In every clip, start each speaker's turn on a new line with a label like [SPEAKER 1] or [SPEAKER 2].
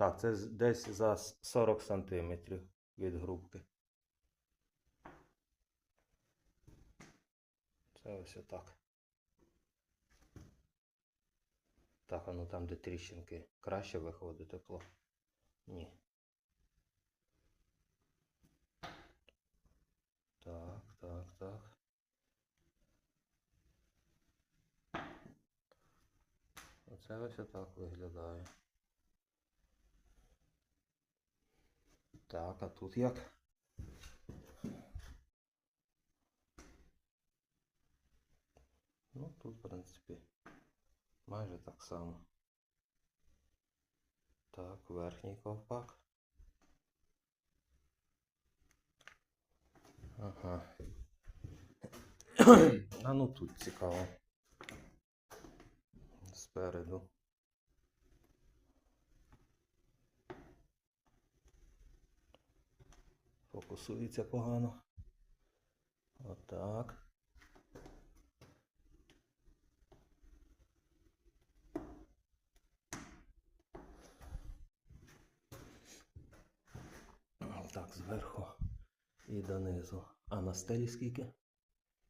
[SPEAKER 1] Так, це десь за 40 сантиметрів від грубки. Це ось отак. Так, а ну там, де тріщинки, краще виходить тепло. Ні. Так, так, так. Оце ось отак виглядає. Так, а тут як? Ну, тут, в принципі, майже так само. Так, верхній ковпак. Ага. А ну тут цікаво. Спереду. Фокусується погано. Отак. Так, зверху і донизу. А на стелі скільки?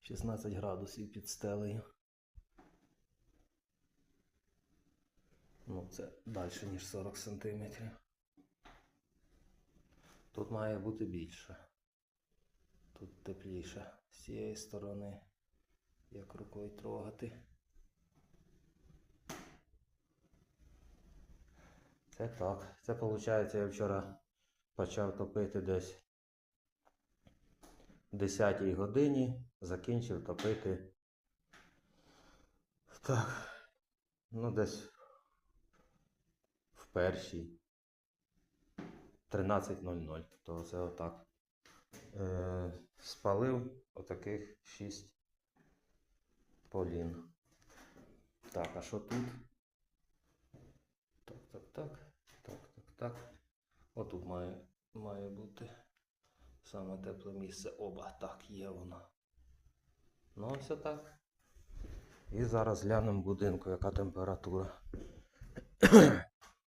[SPEAKER 1] 16 градусів під стелею. Ну, це далі, ніж 40 сантиметрів. Тут має бути більше. Тут тепліше. З цієї сторони, як рукою трогати. Це так. Це виходить, я вчора почав топити десь в 10 годині, закінчив топити. Так. Ну, десь в першій 13.00. То це отак. Е, спалив отаких 6 полін. Так, а що тут? Так, так, так. Так, так, так. Отут має, має бути саме тепле місце. Оба, так, є воно. Ну, ось отак. І зараз глянемо будинку, яка температура.